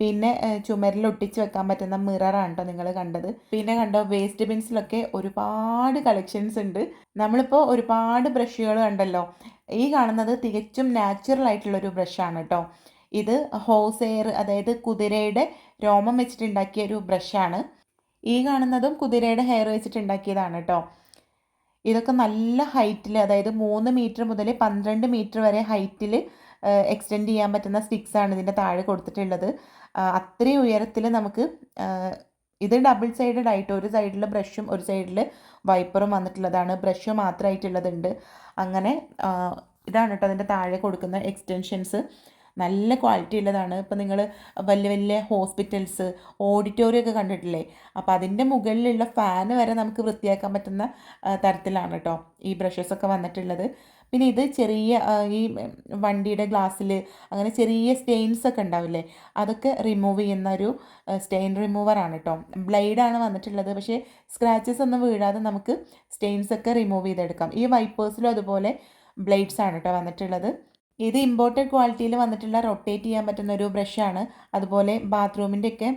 പിന്നെ ചുമരിൽ ഒട്ടിച്ച് വെക്കാൻ പറ്റുന്ന മിററാണ് കേട്ടോ നിങ്ങൾ കണ്ടത്. പിന്നെ കണ്ടോ വേസ്റ്റ് ബിൻസിലൊക്കെ ഒരുപാട് കളക്ഷൻസ് ഉണ്ട്. നമ്മളിപ്പോൾ ഒരുപാട് ബ്രഷുകൾ കണ്ടല്ലോ. ഈ കാണുന്നത് തികച്ചും നാച്ചുറൽ ആയിട്ടുള്ളൊരു ബ്രഷാണ് കേട്ടോ ഇത് ഹോസ് എയർ അതായത് കുതിരയുടെ രോമം വെച്ചിട്ടുണ്ടാക്കിയ ഒരു ബ്രഷാണ്. ഈ കാണുന്നതും കുതിരയുടെ ഹെയർ വെച്ചിട്ടുണ്ടാക്കിയതാണ് കേട്ടോ ഇതൊക്കെ നല്ല ഹൈറ്റിൽ അതായത് മൂന്ന് മീറ്റർ മുതൽ പന്ത്രണ്ട് മീറ്റർ വരെ ഹൈറ്റിൽ എക്സ്റ്റെൻഡ് ചെയ്യാൻ പറ്റുന്ന സ്റ്റിക്സ് ആണ് ഇതിന്റെ താഴെ കൊടുത്തിട്ടുള്ളത്. അത്രയും ഉയരത്തിൽ നമുക്ക് ഇത് ഡബിൾ സൈഡഡ് ആയിട്ട് ഒരു സൈഡിൽ ബ്രഷും ഒരു സൈഡിൽ വൈപ്പറും വന്നിട്ടുള്ളതാണ്. ബ്രഷ് മാത്രമായിട്ടുള്ളതുണ്ട് അങ്ങനെ ഇതാണ് കേട്ടോ അതിന്റെ താഴെ കൊടുക്കുന്ന എക്സ്റ്റൻഷൻസ് നല്ല ക്വാളിറ്റി ഉള്ളതാണ്. ഇപ്പോൾ നിങ്ങൾ വലിയ വലിയ ഹോസ്പിറ്റൽസ് ഓഡിറ്റോറിയം ഒക്കെ കണ്ടിട്ടില്ലേ? അപ്പോൾ അതിന്റെ മുകളിലുള്ള ഫാന് വരെ നമുക്ക് വൃത്തിയാക്കാൻ പറ്റുന്ന തരത്തിലാണ് കേട്ടോ ഈ ബ്രഷസ് ഒക്കെ വന്നിട്ടുള്ളത്. പിന്നെ ഇത് ചെറിയ ഈ വണ്ടിയുടെ ഗ്ലാസ്സിൽ അങ്ങനെ ചെറിയ സ്റ്റെയിൻസ് ഒക്കെ ഉണ്ടാവില്ലേ? അതൊക്കെ റിമൂവ് ചെയ്യുന്ന ഒരു സ്റ്റെയിൻ റിമൂവറാണ് കേട്ടോ ബ്ലേഡാണ് വന്നിട്ടുള്ളത്. പക്ഷേ സ്ക്രാച്ചസ് ഒന്നും വീഴാതെ നമുക്ക് സ്റ്റെയിൻസ് ഒക്കെ റിമൂവ് ചെയ്തെടുക്കാം. ഈ വൈപ്പേഴ്സിലും അതുപോലെ ബ്ലേഡ്സ് ആണ് കേട്ടോ വന്നിട്ടുള്ളത്. ഇത് ഇമ്പോർട്ടഡ് ക്വാളിറ്റിയിൽ വന്നിട്ടുള്ള റൊട്ടേറ്റ് ചെയ്യാൻ പറ്റുന്ന ഒരു ബ്രഷാണ് അതുപോലെ ബാത്റൂമിന്റെ ഒക്കെ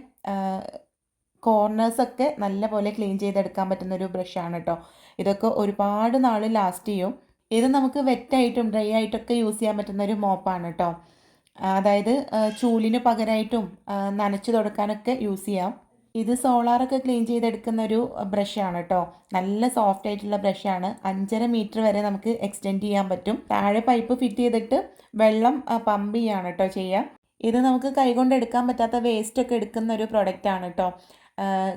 കോർണേഴ്സൊക്കെ നല്ലപോലെ ക്ലീൻ ചെയ്തെടുക്കാൻ പറ്റുന്ന ഒരു ബ്രഷാണ് കേട്ടോ ഇതൊക്കെ ഒരുപാട് നാൾ ലാസ്റ്റ് ചെയ്യും. ഇത് നമുക്ക് വെറ്റായിട്ടും ഡ്രൈ ആയിട്ടൊക്കെ യൂസ് ചെയ്യാൻ പറ്റുന്ന ഒരു മോപ്പാണ് കേട്ടോ അതായത് ചൂലിന് പകരമായിട്ടും നനച്ച് തുടക്കാനൊക്കെ യൂസ് ചെയ്യാം. ഇത് സോളാറൊക്കെ ക്ലീൻ ചെയ്തെടുക്കുന്ന ഒരു ബ്രഷാണ് കേട്ടോ നല്ല സോഫ്റ്റ് ആയിട്ടുള്ള ബ്രഷാണ്. അഞ്ചര മീറ്റർ വരെ നമുക്ക് എക്സ്റ്റെൻഡ് ചെയ്യാൻ പറ്റും. താഴെ പൈപ്പ് ഫിറ്റ് ചെയ്തിട്ട് വെള്ളം പമ്പ് ചെയ്യാണ് കേട്ടോ ചെയ്യുക ഇത് നമുക്ക് കൈകൊണ്ട് എടുക്കാൻ പറ്റാത്ത വേസ്റ്റ് ഒക്കെ എടുക്കുന്ന ഒരു പ്രൊഡക്റ്റ് ആണ് കേട്ടോ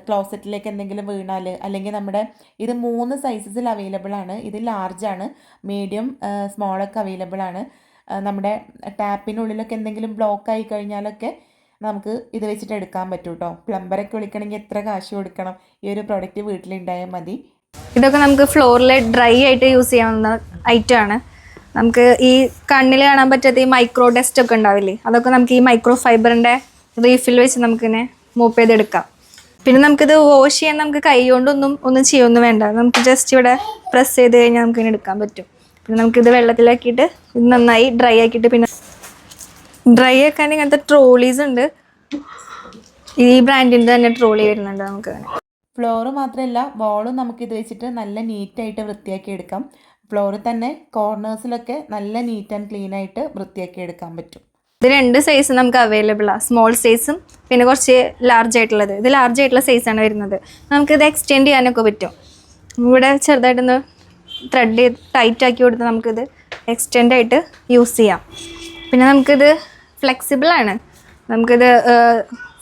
ക്ലോസറ്റിലേക്ക് എന്തെങ്കിലും വീണാൽ അല്ലെങ്കിൽ നമ്മുടെ ഇത് മൂന്ന് സൈസസിൽ അവൈലബിൾ ആണ്. ഇത് ലാർജ് ആണ്. മീഡിയം സ്മോളൊക്കെ അവൈലബിൾ ആണ്. നമ്മുടെ ടാപ്പിനുള്ളിലൊക്കെ എന്തെങ്കിലും ബ്ലോക്ക് ആയി കഴിഞ്ഞാലൊക്കെ നമുക്ക് ഇത് വെച്ചിട്ട് എടുക്കാൻ പറ്റും കേട്ടോ പ്ലംബറൊക്കെ വിളിക്കണമെങ്കിൽ എത്ര കാശ് കൊടുക്കണം? ഈ ഒരു പ്രൊഡക്റ്റ് വീട്ടിലുണ്ടായാൽ മതി. ഇതൊക്കെ നമുക്ക് ഫ്ലോറിൽ ഡ്രൈ ആയിട്ട് യൂസ് ചെയ്യാവുന്ന ഐറ്റം ആണ്. നമുക്ക് ഈ കണ്ണിൽ കാണാൻ പറ്റാത്ത ഈ മൈക്രോ ഡസ്റ്റ് ഒക്കെ ഉണ്ടാവില്ലേ? അതൊക്കെ നമുക്ക് ഈ മൈക്രോ ഫൈബറിന്റെ റീഫിൽ വെച്ച് നമുക്കിങ്ങനെ മൂപ്പ് ചെയ്തെടുക്കാം. പിന്നെ നമുക്കിത് വാഷ് ചെയ്യാൻ നമുക്ക് കൈ കൊണ്ടൊന്നും ഒന്നും ചെയ്യൊന്നും വേണ്ട. നമുക്ക് ജസ്റ്റ് ഇവിടെ പ്രസ് ചെയ്ത് കഴിഞ്ഞാൽ നമുക്കിങ്ങനെ എടുക്കാൻ പറ്റും. പിന്നെ നമുക്കിത് വെള്ളത്തിലാക്കിയിട്ട് നന്നായി ഡ്രൈ ആക്കിയിട്ട് പിന്നെ ഡ്രൈ ആക്കാൻ ഇങ്ങനത്തെ ട്രോളീസ് ഉണ്ട്. ഈ ബ്രാൻഡിന്റെ തന്നെ ട്രോളി വരുന്നുണ്ട് നമുക്ക് ഫ്ലോറ് മാത്രമല്ല വോളും നമുക്ക് ഇത് വെച്ചിട്ട് നല്ല നീറ്റായിട്ട് വൃത്തിയാക്കി എടുക്കാം. ഫ്ലോറിൽ തന്നെ കോർണേഴ്സിലൊക്കെ നല്ല നീറ്റ് ആൻഡ് ക്ലീൻ ആയിട്ട് വൃത്തിയാക്കി എടുക്കാൻ പറ്റും. ഇത് രണ്ട് സൈസ് നമുക്ക് അവൈലബിൾ ആണ് സ്മോൾ സൈസും പിന്നെ കുറച്ച് ലാർജ് ആയിട്ടുള്ളത്. ഇത് ലാർജ് ആയിട്ടുള്ള സൈസാണ് വരുന്നത്. നമുക്ക് ഇത് എക്സ്റ്റെൻഡ് ചെയ്യാനൊക്കെ പറ്റും. ഇവിടെ ചെറുതായിട്ടൊന്ന് ത്രെഡ് ചെയ്ത് ടൈറ്റ് ആക്കി കൊടുത്ത് നമുക്കിത് എക്സ്റ്റെൻഡ് ആയിട്ട് യൂസ് ചെയ്യാം. പിന്നെ നമുക്കിത് ഫ്ലെക്സിബിൾ ആണ്. നമുക്കിത്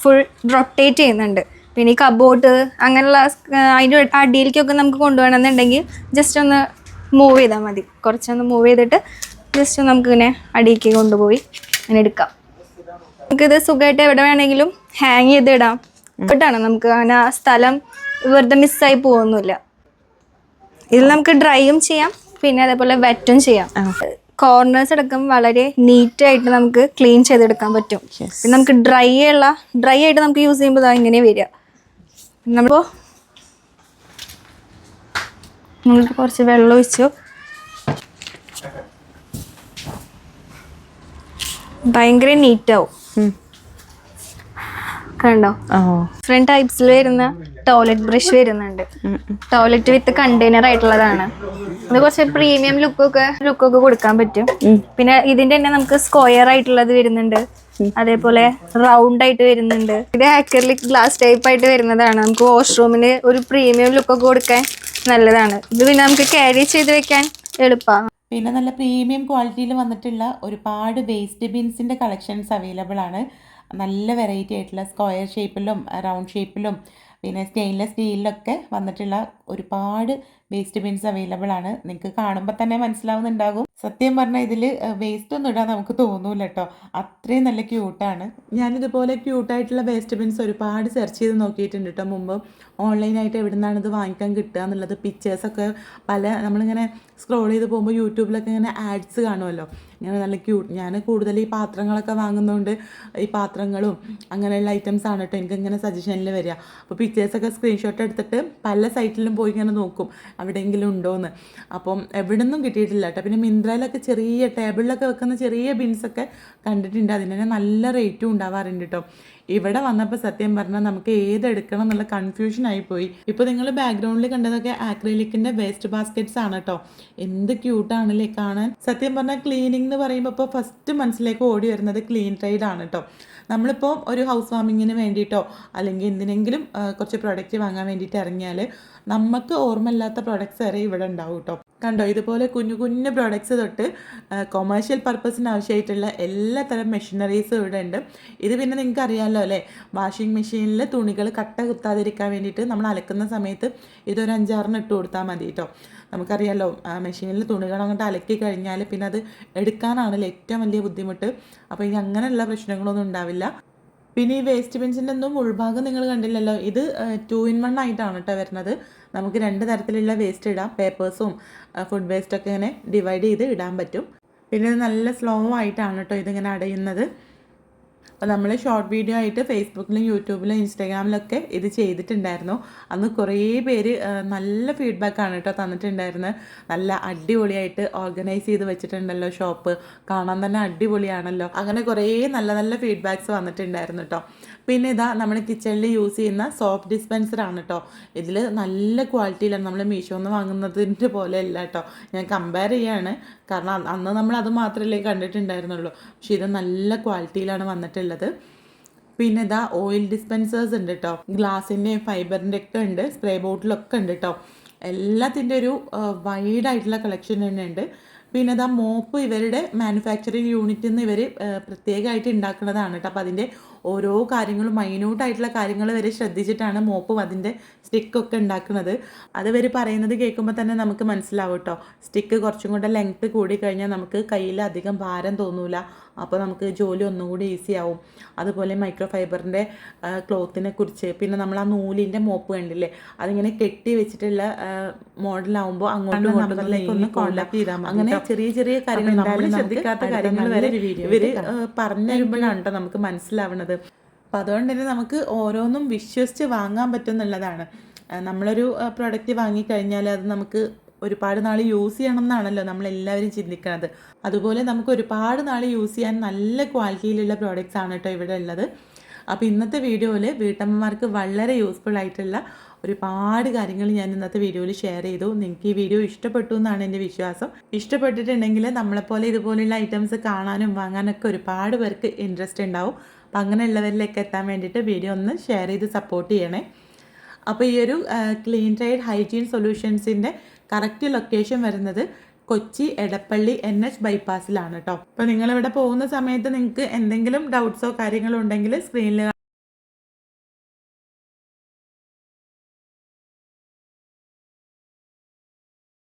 ഫുൾ റൊട്ടേറ്റ് ചെയ്യുന്നുണ്ട്. പിന്നെ ഈ കബോട്ട് അങ്ങനെയുള്ള അതിന്റെ അടിയിലേക്കൊക്കെ നമുക്ക് കൊണ്ടുപോകണമെന്നുണ്ടെങ്കിൽ ജസ്റ്റ് ഒന്ന് മൂവ് ചെയ്താൽ മതി. കുറച്ചൊന്ന് മൂവ് ചെയ്തിട്ട് ജസ്റ്റ് നമുക്കിങ്ങനെ അടിയിലേക്ക് കൊണ്ടുപോയി അങ്ങനെ എടുക്കാം. നമുക്കിത് സുഖമായിട്ട് എവിടെ വേണമെങ്കിലും ഹാങ് ചെയ്ത് ഇടാം. നമുക്ക് അങ്ങനെ ആ സ്ഥലം വെറുതെ മിസ്സായി പോകുന്നില്ല. ഇതിൽ നമുക്ക് ഡ്രൈയും ചെയ്യാം. പിന്നെ അതേപോലെ വെറ്റും ചെയ്യാം. കോർണേഴ്സ് അടക്കം വളരെ നീറ്റ് ആയിട്ട് നമുക്ക് ക്ലീൻ ചെയ്തെടുക്കാൻ പറ്റും. പിന്നെ നമുക്ക് ഡ്രൈ ഉള്ള ഡ്രൈ ആയിട്ട് നമുക്ക് യൂസ് ചെയ്യുമ്പോൾ ഇതാ ഇങ്ങനെ വരിക. നമ്മളിപ്പോൾ നമ്മൾക്ക് കുറച്ച് വെള്ളം ഒഴിച്ചു. ഭയങ്കര നീറ്റാവും കണ്ടോ? ഡിഫറെന്റ് ടൈപ്സിൽ വരുന്ന ടോയ്ലറ്റ് ബ്രഷ് വരുന്നുണ്ട്. ടോയ്ലറ്റ് വിത്ത് കണ്ടെയ്നർ ആയിട്ടുള്ളതാണ്. ഇത് കുറച്ച് പ്രീമിയം ലുക്കൊക്കെ ലുക്കൊക്കെ കൊടുക്കാൻ പറ്റും. പിന്നെ ഇതിന്റെ തന്നെ നമുക്ക് സ്ക്വയർ ആയിട്ടുള്ളത് വരുന്നുണ്ട്. അതേപോലെ റൗണ്ട് ആയിട്ട് വരുന്നുണ്ട്. ഇത് ആക്രലിക് ഗ്ലാസ് ടൈപ്പ് ആയിട്ട് വരുന്നതാണ്. നമുക്ക് വാഷ്റൂമിന് ഒരു പ്രീമിയം ലുക്കൊക്കെ കൊടുക്കാൻ നല്ലതാണ്. ഇത് പിന്നെ നമുക്ക് ക്യാരി ചെയ്ത് വെക്കാൻ എളുപ്പമാണ് പിന്നെ നല്ല പ്രീമിയം ക്വാളിറ്റിയിൽ വന്നിട്ടുള്ള ഒരുപാട് വേസ്റ്റ് ബിൻസിന്റെ കളക്ഷൻസ് അവൈലബിൾ ആണ്. നല്ല വെറൈറ്റി ആയിട്ടുള്ള സ്ക്വയർ ഷേപ്പിലും റൗണ്ട് ഷേപ്പിലും പിന്നെ സ്റ്റെയിൻലെസ് സ്റ്റീലിലൊക്കെ വന്നിട്ടുള്ള ഒരുപാട് വേസ്റ്റ് ബിൻസ് അവൈലബിൾ ആണ്. നിങ്ങൾക്ക് കാണുമ്പോൾ തന്നെ മനസ്സിലാവുന്നുണ്ടാകും. സത്യം പറഞ്ഞാൽ ഇതിൽ വേസ്റ്റ് ഒന്നും ഇടാൻ നമുക്ക് തോന്നൂല കേട്ടോ അത്രയും നല്ല ക്യൂട്ടാണ് ഞാനിതുപോലെ ക്യൂട്ടായിട്ടുള്ള വേസ്റ്റ് ബിൻസ് ഒരുപാട് സെർച്ച് ചെയ്ത് നോക്കിയിട്ടുണ്ട് കേട്ടോ മുമ്പ്. ഓൺലൈനായിട്ട് എവിടെ നിന്നാണ് ഇത് വാങ്ങിക്കാൻ കിട്ടുക എന്നുള്ളത് പിക്ചേഴ്സൊക്കെ പല നമ്മളിങ്ങനെ സ്ക്രോൾ ചെയ്ത് പോകുമ്പോൾ യൂട്യൂബിലൊക്കെ ഇങ്ങനെ ആഡ്സ് കാണുമല്ലോ ഇങ്ങനെ നല്ല ക്യൂട്ട് ഞാൻ കൂടുതൽ ഈ പാത്രങ്ങളൊക്കെ വാങ്ങുന്നതുകൊണ്ട് ഈ പാത്രങ്ങളും അങ്ങനെയുള്ള ഐറ്റംസ് ആണ് കേട്ടോ എനിക്ക് ഇങ്ങനെ സജഷനിൽ വരിക അപ്പോൾ പിക്ചേഴ്സൊക്കെ സ്ക്രീൻഷോട്ട് എടുത്തിട്ട് പല സൈറ്റിലും പോയി ഇങ്ങനെ നോക്കും. എവിടെയെങ്കിലും ഉണ്ടോയെന്ന് അപ്പം എവിടെ നിന്നും കിട്ടിയിട്ടില്ല കേട്ടോ പിന്നെ മിന്ത്രയിലൊക്കെ ചെറിയ ടേബിളിലൊക്കെ വെക്കുന്ന ചെറിയ ബിൻസൊക്കെ കണ്ടിട്ടുണ്ട്. അതിന് തന്നെ നല്ല റേറ്റും ഉണ്ടാവാറുണ്ട് കേട്ടോ ഇവിടെ വന്നപ്പോൾ സത്യം പറഞ്ഞാൽ നമുക്ക് ഏതെടുക്കണം എന്നുള്ള കൺഫ്യൂഷൻ ആയിപ്പോയി ഇപ്പോൾ നിങ്ങൾ ബാക്ക്ഗ്രൗണ്ടിൽ കണ്ടതൊക്കെ ആക്രിലിക്കിന്റെ വേസ്റ്റ് ബാസ്ക്കറ്റ്സ് ആണ് കേട്ടോ എന്ത് ക്യൂട്ടാണല്ലേ കാണാൻ. സത്യം പറഞ്ഞാൽ ക്ലീനിങ് എന്ന് പറയുമ്പോൾ ഇപ്പോൾ ഫസ്റ്റ് മനസ്സിലേക്ക് ഓടി വരുന്നത് ക്ലീൻ ട്രൈഡ് ആണ് കേട്ടോ നമ്മളിപ്പോൾ ഒരു ഹൗസ് വാമിങ്ങിന് വേണ്ടിയിട്ടോ അല്ലെങ്കിൽ എന്തിനെങ്കിലും കുറച്ച് പ്രൊഡക്റ്റ് വാങ്ങാൻ വേണ്ടിയിട്ട് ഇറങ്ങിയാൽ നമുക്ക് ഓർമ്മയില്ലാത്ത പ്രൊഡക്ട്സ് വരെ ഇവിടെ ഉണ്ടാവും കേട്ടോ കണ്ടോ ഇതുപോലെ കുഞ്ഞു കുഞ്ഞു പ്രോഡക്ട്സ് തൊട്ട് കൊമേഴ്ഷ്യൽ പർപ്പസിന് ആവശ്യമായിട്ടുള്ള എല്ലാ തരം മെഷീനറീസും ഇവിടെ ഉണ്ട്. ഇത് പിന്നെ നിങ്ങൾക്ക് അറിയാമല്ലോ അല്ലേ? വാഷിംഗ് മെഷീനിൽ തുണികൾ കട്ട കുത്താതിരിക്കാൻ വേണ്ടിയിട്ട് നമ്മൾ അലക്കുന്ന സമയത്ത് ഇതൊരു അഞ്ചാറിന് ഇട്ട് കൊടുത്താൽ മതി കേട്ടോ നമുക്കറിയാമല്ലോ മെഷീനിൽ തുണികൾ അങ്ങോട്ട് അലക്കി കഴിഞ്ഞാൽ പിന്നെ അത് എടുക്കാനാണല്ലോ ഏറ്റവും വലിയ ബുദ്ധിമുട്ട്. അപ്പോൾ ഇനി അങ്ങനെയുള്ള പ്രശ്നങ്ങളൊന്നും ഉണ്ടാവില്ല. പിന്നെ ഈ വേസ്റ്റ് ബെഞ്ചിന്റെ ഒന്നും ഉൾഭാഗം നിങ്ങൾ കണ്ടില്ലല്ലോ. ഇത് ടു ഇൻ വൺ ആയിട്ടാണ് കേട്ടോ വരുന്നത്. നമുക്ക് രണ്ട് തരത്തിലുള്ള വേസ്റ്റ് ഇടാം. പേപ്പേഴ്സും ഫുഡ് വേസ്റ്റൊക്കെ ഇങ്ങനെ ഡിവൈഡ് ചെയ്ത് ഇടാൻ പറ്റും. പിന്നെ നല്ല സ്ലോ ആയിട്ടാണ് കേട്ടോ ഇതിങ്ങനെ അടയുന്നത്. അപ്പോൾ നമ്മൾ ഷോർട്ട് വീഡിയോ ആയിട്ട് ഫേസ്ബുക്കിലും യൂട്യൂബിലും ഇൻസ്റ്റാഗ്രാമിലൊക്കെ ഇത് ചെയ്തിട്ടുണ്ടായിരുന്നു. അന്ന് കുറേ പേര് നല്ല ഫീഡ്ബാക്കാണ് കേട്ടോ തന്നിട്ടുണ്ടായിരുന്നത് നല്ല അടിപൊളിയായിട്ട് ഓർഗനൈസ് ചെയ്ത് വെച്ചിട്ടുണ്ടല്ലോ ഷോപ്പ് കാണാൻ തന്നെ അടിപൊളിയാണല്ലോ. അങ്ങനെ കുറേ നല്ല നല്ല ഫീഡ്ബാക്ക്സ് വന്നിട്ടുണ്ടായിരുന്നു കേട്ടോ പിന്നെ ഇതാ നമ്മൾ കിച്ചണിൽ യൂസ് ചെയ്യുന്ന സോപ്പ് ഡിസ്പെൻസർ ആണ് കേട്ടോ ഇതിൽ നല്ല ക്വാളിറ്റിയിലാണ് നമ്മൾ മീഷോന്ന് വാങ്ങുന്നതിന്റെ പോലെ അല്ല കേട്ടോ ഞാൻ കമ്പയർ ചെയ്യാണ്. കാരണം അന്ന് നമ്മൾ അത് മാത്രമല്ലേ കണ്ടിട്ടുണ്ടായിരുന്നുള്ളൂ. പക്ഷേ ഇത് നല്ല ക്വാളിറ്റിയിലാണ് വന്നിട്ടുള്ളത് പിന്നെ ഇതാ ഓയിൽ ഡിസ്പെൻസേഴ്സ് ഉണ്ട് കേട്ടോ ഗ്ലാസിന്റെയും ഫൈബറിന്റെ ഒക്കെ ഉണ്ട് സ്പ്രേ ബോട്ടിലൊക്കെ ഉണ്ട് കേട്ടോ എല്ലാത്തിന്റെ ഒരു വൈഡ് ആയിട്ടുള്ള കളക്ഷൻ തന്നെ ഉണ്ട്. പിന്നെ ഇതാ മോപ്പ് ഇവരുടെ മാനുഫാക്ചറിങ് യൂണിറ്റിൽ നിന്ന് ഇവർ പ്രത്യേകമായിട്ട് ഉണ്ടാക്കുന്നതാണ് കേട്ടോ അപ്പോൾ അതിന്റെ ഓരോ കാര്യങ്ങളും മൈന്യൂട്ടായിട്ടുള്ള കാര്യങ്ങൾ വരെ ശ്രദ്ധിച്ചിട്ടാണ് മോപ്പും അതിന്റെ സ്റ്റിക്കൊക്കെ ഉണ്ടാക്കുന്നത്. അത് വരെ പറയുന്നത് കേൾക്കുമ്പോൾ തന്നെ നമുക്ക് മനസ്സിലാവും കേട്ടോ. സ്റ്റിക്ക് കുറച്ചും കൂടെ ലെങ്ത്ത് കൂടി കഴിഞ്ഞാൽ നമുക്ക് കയ്യിൽ അധികം ഭാരം തോന്നൂല. അപ്പോൾ നമുക്ക് ജോലി ഒന്നും കൂടി ഈസി ആവും. അതുപോലെ മൈക്രോ ഫൈബറിന്റെ ക്ലോത്തിനെ കുറിച്ച്. പിന്നെ നമ്മൾ ആ നൂലിന്റെ മോപ്പ് കണ്ടില്ലേ? അതിങ്ങനെ കെട്ടി വെച്ചിട്ടുള്ള മോഡലാവുമ്പോൾ അങ്ങോട്ടും ഇങ്ങോട്ടും ഒന്ന് കോണ്ടാക്ട് ചെയ്താൽ മതി അങ്ങനെ ചെറിയ ചെറിയ കാര്യങ്ങൾ നമ്മൾ ശ്രദ്ധിക്കാത്ത കാര്യങ്ങൾ വരെ ഇവർ പറഞ്ഞു തരുമ്പോഴാണ് കേട്ടോ നമുക്ക് മനസ്സിലാവുന്നത് അപ്പം അതുകൊണ്ട് തന്നെ നമുക്ക് ഓരോന്നും വിശ്വസിച്ച് വാങ്ങാൻ പറ്റും എന്നുള്ളതാണ് ആ, നമ്മളൊരു പ്രൊഡക്റ്റ് വാങ്ങിക്കഴിഞ്ഞാൽ അത് നമുക്ക് ഒരുപാട് നാൾ യൂസ് ചെയ്യണം എന്നാണല്ലോ നമ്മളെല്ലാവരും ചിന്തിക്കുന്നത് അതുപോലെ നമുക്ക് ഒരുപാട് നാൾ യൂസ് ചെയ്യാൻ നല്ല ക്വാളിറ്റിയിലുള്ള പ്രോഡക്റ്റ്സ് ആണ് കേട്ടോ ഇവിടെ ഉള്ളത്. അപ്പോൾ ഇന്നത്തെ വീഡിയോയിൽ വീട്ടമ്മമാർക്ക് വളരെ യൂസ്ഫുൾ ആയിട്ടുള്ള ഒരുപാട് കാര്യങ്ങൾ ഞാൻ ഇന്നത്തെ വീഡിയോയിൽ ഷെയർ ചെയ്തു. നിങ്ങൾക്ക് ഈ വീഡിയോ ഇഷ്ടപ്പെട്ടു എന്നാണ് എന്റെ വിശ്വാസം. ഇഷ്ടപ്പെട്ടിട്ടുണ്ടെങ്കിൽ നമ്മളെപ്പോലെ ഇതുപോലെയുള്ള ഐറ്റംസ് കാണാനും വാങ്ങാനൊക്കെ ഒരുപാട് പേർക്ക് ഇൻട്രസ്റ്റ് ഉണ്ടാവും. അപ്പം അങ്ങനെയുള്ളവരിലേക്ക് എത്താൻ വേണ്ടിയിട്ട് വീഡിയോ ഒന്ന് ഷെയർ ചെയ്ത് സപ്പോർട്ട് ചെയ്യണേ. അപ്പോൾ ഈ ഒരു ക്ലീൻ ട്രൈഡ് ഹൈജീൻ സൊല്യൂഷൻസിന്റെ കറക്റ്റ് ലൊക്കേഷൻ വരുന്നത് കൊച്ചി എടപ്പള്ളി എൻ എച്ച് ബൈപ്പാസിലാണ് കേട്ടോ അപ്പോൾ നിങ്ങളിവിടെ പോകുന്ന സമയത്ത് നിങ്ങൾക്ക് എന്തെങ്കിലും ഡൗട്ട്സോ കാര്യങ്ങളോ ഉണ്ടെങ്കിൽ സ്ക്രീനിൽ